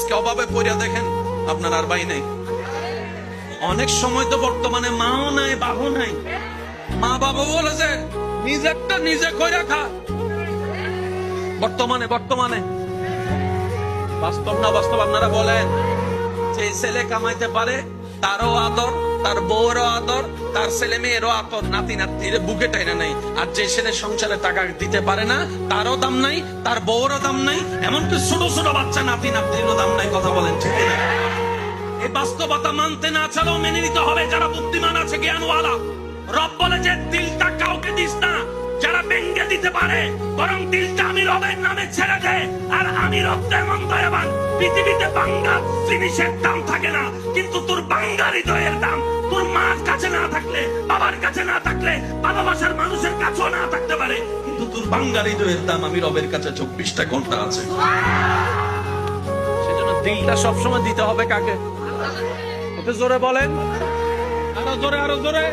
আজকে অভাবে পড়িয়া দেখেন, আপনার আর ভাই নাই। অনেক সময় তো বর্তমানে মাও নাই বাবু নাই। মা বাবা বলেছে, নিজেরটা নিজে কইরা রাখা বর্তমানে বর্তমানে। বাস্তব না বাস্তব আপনারা বলেন, যে ছেলে কামাইতে পারে, তারও আদর তার বউরও আদর, তার ছেলে মেয়েরও আদর নাতি নাতির বুকে টাইনা নাই। আর যে ছেলে সংসারে টাকা দিতে পারে না, তারও দাম নাই, তার বউরও দাম নাই, এমনকি ছোট ছোট বাচ্চা নাতি নাতিরও দাম নাই, কথা বলেন ঠিক না এই বাস্তবতা মানতে না চালেও মেনে নিতে হবে যারা বুদ্ধিমান আছে, জ্ঞানওয়ালা। রব বলে যে দিলটা দিতে পারে, বরং দিলটা আমি রবের নামে ছেড়ে দে, আর আমি রব তেমন দয়াবান পৃথিবীতে বাঙ্গা জিনিসের দাম থাকে না, কিন্তু তোর বাঙ্গা হৃদয়ের দাম, তোর মার কাছে না থাকলে, বাবার কাছে না থাকলে ভালোবাসার মানুষের কাছেও না থাকতে পারে। কিন্তু তোর বাঙ্গা হৃদয়ের দাম আমি রবের কাছে চব্বিশটা ঘণ্টা আছে। সেজন্য দিলটা সবসময় দিতে হবে কাকে? জোরে বলেন। আরও জোরে আরও জোরে।